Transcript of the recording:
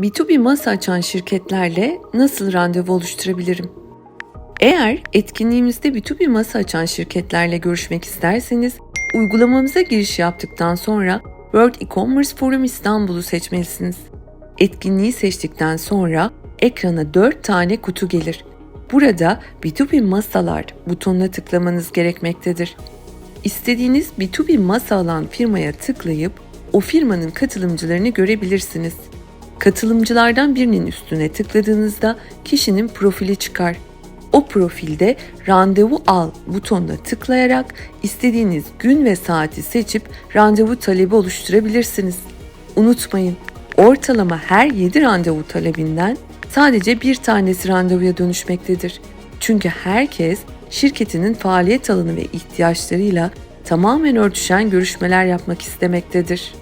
B2B masa açan şirketlerle nasıl randevu oluşturabilirim? Eğer etkinliğimizde B2B masa açan şirketlerle görüşmek isterseniz, uygulamamıza giriş yaptıktan sonra World E-Commerce Forum İstanbul'u seçmelisiniz. Etkinliği seçtikten sonra ekrana 4 tane kutu gelir. Burada B2B masalar butonuna tıklamanız gerekmektedir. İstediğiniz B2B masa alan firmaya tıklayıp o firmanın katılımcılarını görebilirsiniz. Katılımcılardan birinin üstüne tıkladığınızda kişinin profili çıkar. O profilde randevu al butonuna tıklayarak istediğiniz gün ve saati seçip randevu talebi oluşturabilirsiniz. Unutmayın, ortalama her 7 randevu talebinden sadece bir tanesi randevuya dönüşmektedir. Çünkü herkes şirketinin faaliyet alanı ve ihtiyaçlarıyla tamamen örtüşen görüşmeler yapmak istemektedir.